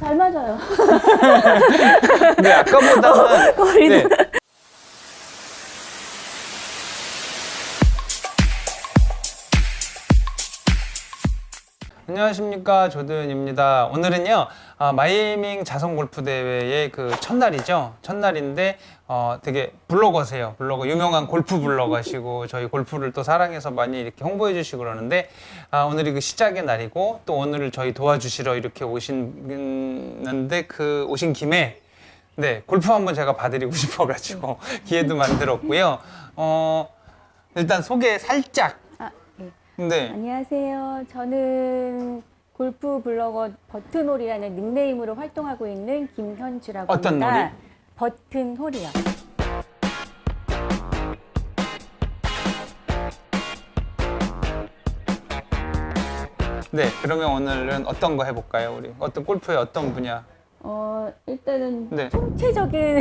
잘 맞아요. 네, 아까보다는 거리는. 네. 안녕하십니까 조드현입니다. 오늘은요 아, 마이밍 자선 골프 대회의 그 첫날이죠. 첫날인데 어, 되게 블로거세요. 블로거 유명한 골프 블로거시고 저희 골프를 또 사랑해서 많이 이렇게 홍보해 주시고 그러는데 아, 오늘이 그 시작의 날이고 또 오늘을 저희 도와주시러 이렇게 오시는데 그 오신 김에 네, 골프 한번 제가 봐드리고 싶어가지고 기회도 만들었고요. 어, 일단 소개 살짝. 네. 안녕하세요. 저는 골프 블로거 버튼홀이라는 닉네임으로 활동하고 있는 김현주라고 어떤 합니다. 놀이? 버튼홀이요. 네, 그러면 오늘은 어떤 거 해볼까요, 우리? 어떤 골프의 어떤 분야? 어, 일단은 네. 총체적인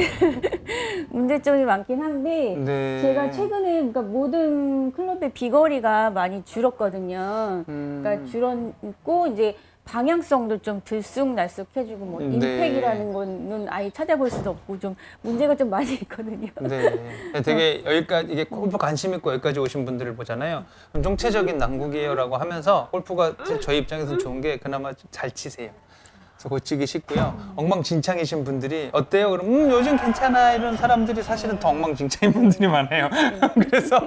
문제점이 많긴 한데 네. 제가 최근에 그러니까 모든 클럽의 비거리가 많이 줄었거든요. 음. 그러니까 줄었고 이제 방향성도 좀 들쑥날쑥해지고 뭐 네. 임팩이라는 거는 아예 찾아볼 수도 없고 좀 문제가 좀 많이 있거든요. 네. 되게 여기까지 이게 골프 관심 있고 여기까지 오신 분들을 보잖아요. 그럼 총체적인 난국이에요라고 하면서 골프가 저희 입장에서 좋은 게 그나마 좀잘 치세요. 그래서 고치기 쉽고요. 엉망진창이신 분들이 어때요? 그럼 음 요즘 괜찮아 이런 사람들이 사실은 더 엉망진창인 분들이 많아요. 그래서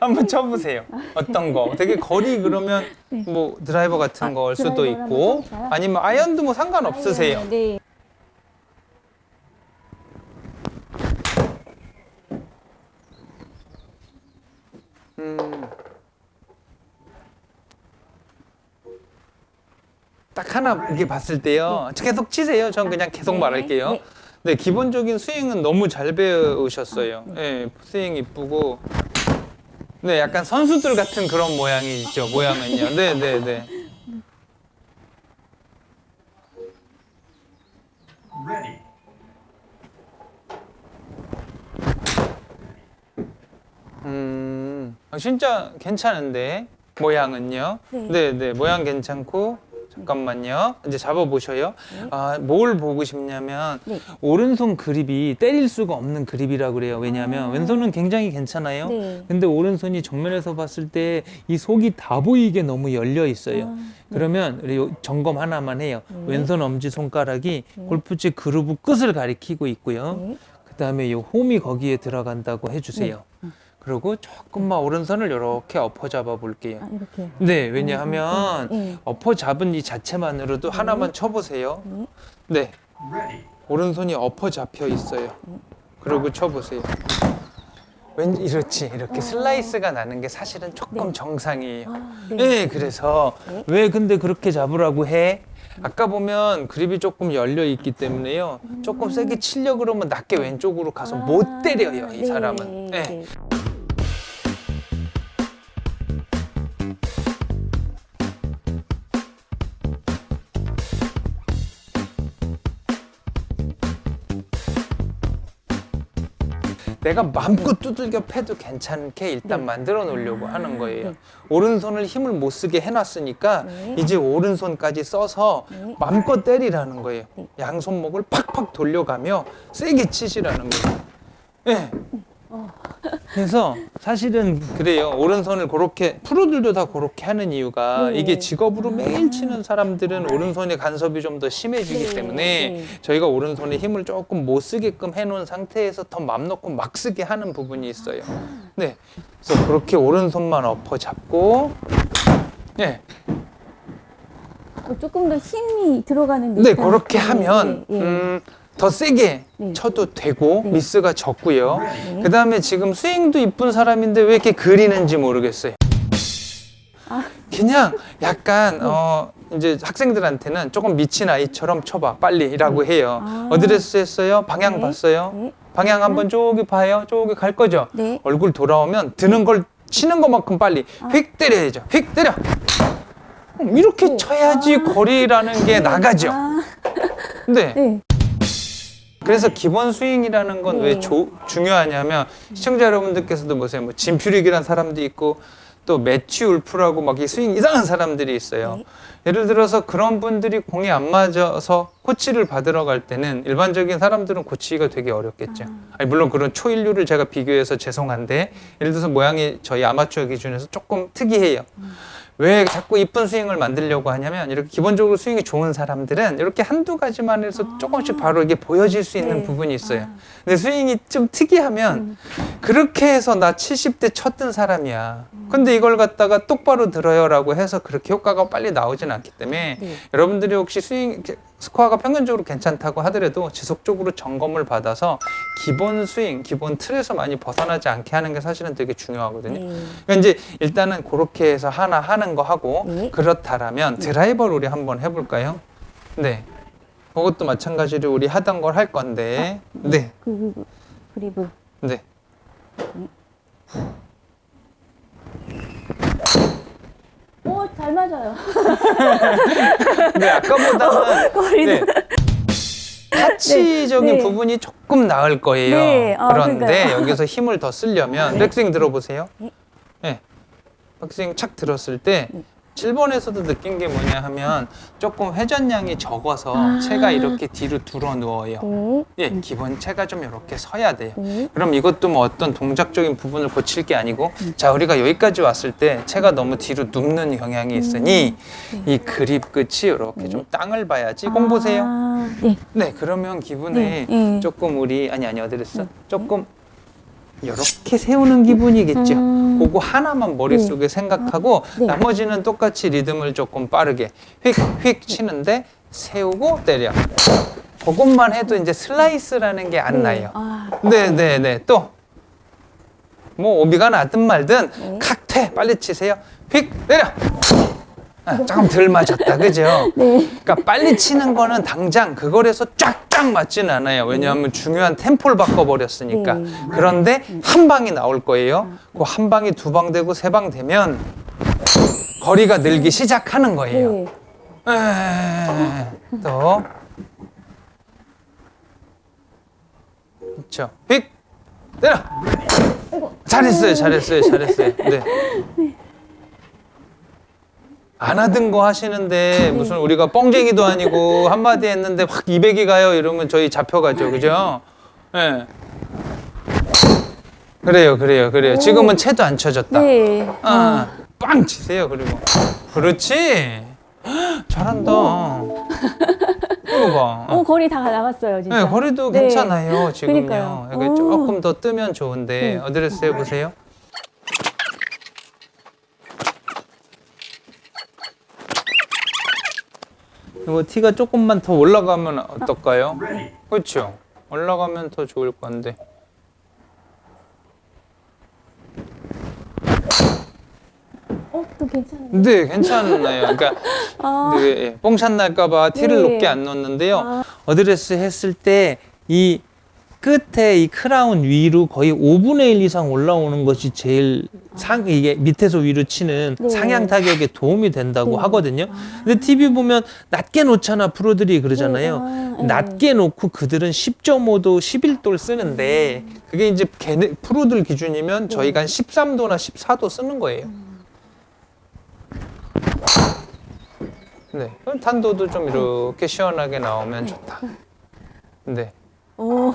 한번 쳐보세요. 어떤 거? 되게 거리 그러면 뭐 드라이버 같은 아, 거일 수도 드라이버를 한번 있고 쳐볼까요? 아니면 아이언도 뭐 상관없으세요. 네. 하나 이게 봤을 때요. 계속 치세요. 전 그냥 계속 네. 말할게요. 네. 네, 기본적인 스윙은 너무 잘 배우셨어요. 네, 스윙 이쁘고. 네, 약간 선수들 같은 그런 모양이 있죠. 모양은요. 네, 네, 네. 음, 아, 진짜 괜찮은데 모양은요. 네. 네, 네, 모양 괜찮고 잠깐만요. 이제 잡아 보셔요. 아, 뭘 보고 싶냐면 네. 오른손 그립이 때릴 수가 없는 그립이라고 그래요. 왜냐하면 아. 왼손은 굉장히 괜찮아요. 네. 근데 오른손이 정면에서 봤을 때 이 속이 다 보이게 너무 열려 있어요. 아, 그러면 우리 요- 점검 하나만 해요. 네. 왼손 엄지 손가락이 골프채 그루브 끝을 가리키고 있고요. 네. 그다음에 요 홈이 거기에 들어간다고 해주세요. 그리고 조금만 오른손을 이렇게 엎어 잡아 볼게요. 아, 이렇게. 네, 왜냐하면 네. 엎어 잡은 이 자체만으로도 하나만 쳐보세요. 네. 네. 오른손이 엎어 잡혀 있어요. 그리고 쳐보세요. 왠 이렇지 이렇게 슬라이스가 나는 게 사실은 조금 네. 정상이에요. 아, 네. 네. 그래서 네. 왜 근데 그렇게 잡으라고 해? 아까 보면 그립이 조금 열려 있기 때문에요. 조금 세게 치려 그러면 낮게 왼쪽으로 가서 아, 못 때려요, 이 네, 사람은. 네. 내가 마음껏 두들겨 패도 괜찮게 일단 네. 만들어 놓으려고 하는 거예요. 네. 오른손을 힘을 못 쓰게 해놨으니까 네. 이제 오른손까지 써서 네. 마음껏 때리라는 거예요. 네. 양손목을 팍팍 돌려가며 세게 치시라는 거예요. 네. 어. 그래서 사실은 그래요. 오른손을 그렇게 프로들도 다 그렇게 하는 이유가 네. 이게 직업으로 매일 치는 사람들은 오른손의 간섭이 좀 더 심해지기 네. 때문에 네. 저희가 오른손에 힘을 조금 못 쓰게끔 해놓은 상태에서 더 맘 놓고 막 쓰게 하는 부분이 있어요. 네. 그래서 그렇게 오른손만 엎어 잡고 네. 어, 조금 더 힘이 들어가는 네, 듯한 그렇게 하면 네, 네. 음, 더 세게 네. 쳐도 되고 네. 미스가 적고요. 네. 그 다음에 지금 스윙도 이쁜 사람인데 왜 이렇게 그리는지 모르겠어요. 아. 그냥 약간 어 이제 학생들한테는 조금 미친 아이처럼 쳐봐 빨리라고 해요. 아. 어드레스 했어요? 방향 네. 봤어요? 네. 방향 한번 저기 봐요. 저기 갈 거죠? 네. 얼굴 돌아오면 드는 걸 치는 것만큼 빨리 휙 때려야죠. 휙 때려. 음, 이렇게 오. 쳐야지 거리라는 게 나가죠. 아, 네. 네. 그래서 기본 스윙이라는 건왜 네. 중요하냐면 시청자 여러분들께서도 보세요. 뭐 진퓨릭이란 사람도 있고 또 매튜 울프라고 막 이 스윙 이상한 사람들이 있어요. 네. 예를 들어서 그런 분들이 공이 안 맞아서 코치를 받으러 갈 때는 일반적인 사람들은 고치기가 되게 어렵겠죠. 아니, 물론 그런 초인류를 제가 비교해서 죄송한데 예를 들어서 모양이 저희 아마추어 기준에서 조금 특이해요. 왜 자꾸 이쁜 스윙을 만들려고 하냐면 이렇게 기본적으로 스윙이 좋은 사람들은 이렇게 한두 가지만 해서 조금씩 바로 이게 보여질 수 있는 네. 부분이 있어요. 근데 스윙이 좀 특이하면 그렇게 해서 나 70대 쳤던 사람이야. 근데 이걸 갖다가 똑바로 들어요라고 해서 그렇게 효과가 빨리 나오진 않기 때문에 네. 여러분들이 혹시 스윙 스코어가 평균적으로 괜찮다고 하더라도 지속적으로 점검을 받아서 기본 스윙, 기본 틀에서 많이 벗어나지 않게 하는 게 사실은 되게 중요하거든요. 네. 그러니까 이제 일단은 그렇게 해서 하나 하는 거 하고 네. 그렇다라면 드라이버를 우리 한번 해볼까요? 네. 그것도 마찬가지로 우리 하던 걸 할 건데, 네, 그, 그, 그리브. 네. 오, 잘 맞아요. 네, 아까보다는 거리도. 네. 타치적인 네, 네. 부분이 조금 나을 거예요. 네, 아, 그런데 그러니까요. 여기서 힘을 더 쓰려면 백스윙 들어보세요. 네. 네. 백스윙 착 들었을 때 네. 7번에서도 느낀 게 뭐냐 하면 조금 회전량이 적어서 아. 채가 이렇게 뒤로 들어 누워요. 네. 예, 기본 채가 좀 이렇게 서야 돼요. 네. 그럼 이것도 뭐 어떤 동작적인 부분을 고칠 게 아니고 자 우리가 여기까지 왔을 때 채가 너무 뒤로 눕는 경향이 있으니 이 그립 끝이 이렇게 좀 땅을 봐야지 공 보세요. 아, 네. 네 그러면 기분에 네, 네. 조금 우리 아니 아니 어디 됐어? 조금 이렇게 세우는 기분이겠죠. 음. 그거 하나만 머릿속에 생각하고 네. 나머지는 똑같이 리듬을 조금 빠르게 휙휙 치는데 세우고 때려. 그것만 해도 이제 슬라이스라는 게안 네. 나요. 아, 네, 네, 네. 또. 뭐 오비가 나든 말든 네. 각퇴 빨리 치세요. 휙 내려. 아, 조금 덜 맞았다, 그죠? 네. 그러니까 빨리 치는 거는 당장 그걸에서 쫙쫙 맞지는 않아요. 왜냐하면 중요한 템포를 바꿔버렸으니까. 네. 그런데 한 방이 나올 거예요. 그 한 방이 두 방 되고 세 방 되면 거리가 늘기 시작하는 거예요. 네. 에, 또. 그렇죠. 휙 내려. 잘했어요, 잘했어요, 잘했어요. 네. 안 하던 거 하시는데 무슨 우리가 뻥쟁이도 아니고 한마디 했는데 확 200이 가요 이러면 저희 잡혀가죠, 그죠? 예. 그래요, 그래요, 그래요. 지금은 채도 안 쳐졌다. 네. 아, 빵 치세요. 그리고 그렇지. 헉, 잘한다. 이거 봐. 오, 거리 다 나갔어요, 진짜. 네, 거리도 네. 괜찮아요. 지금요. 그러니까요. 이게 오. 조금 더 뜨면 좋은데 어드레스 해보세요. 이거 티가 조금만 더 올라가면 어떨까요? 그렇죠. 올라가면 더 좋을 건데. 어, 또 괜찮아요. 네, 괜찮나요? 그러니까 아, 네, 예, 뽕샷 날까봐 티를 네. 높게 안 넣었는데요. 아. 어드레스 했을 때 이 끝에 이 크라운 위로 거의 5분의 1 이상 올라오는 것이 제일 상 이게 밑에서 위로 치는 네. 상향 타격에 도움이 된다고 네. 하거든요. 근데 TV 보면 낮게 놓잖아 프로들이 그러잖아요. 네. 아, 네. 낮게 놓고 그들은 10.5도, 11도를 쓰는데 그게 이제 걔네 프로들 기준이면 저희가 한 13도나 14도 쓰는 거예요. 네, 그럼 탄도도 좀 이렇게 시원하게 나오면 좋다. 네, 오.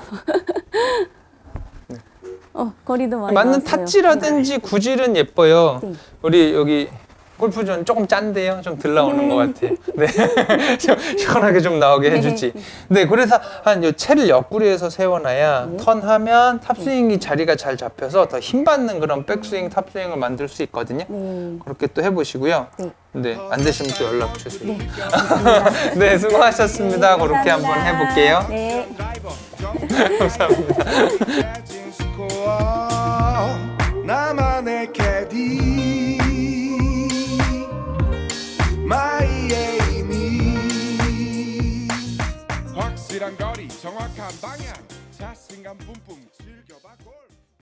어, 거리도 많이 맞는 나왔어요. 타찌라든지 구질은 예뻐요. 네. 우리 여기 골프존 조금 짠데요. 좀 덜 나오는 것 같아. 네, 좀 시원하게 좀 나오게 해주지. 네, 그래서 한요 채를 옆구리에서 세워놔야 네. 턴하면 탑스윙이 자리가 잘 잡혀서 더 힘 받는 그런 백스윙, 탑스윙을 만들 수 있거든요. 네. 그렇게 또 해보시고요. 네. 네, 안 되시면 또 연락 주세요. 네. 네, 수고하셨습니다. 그렇게 한번. 해볼게요. 네. 감사합니다. 확실한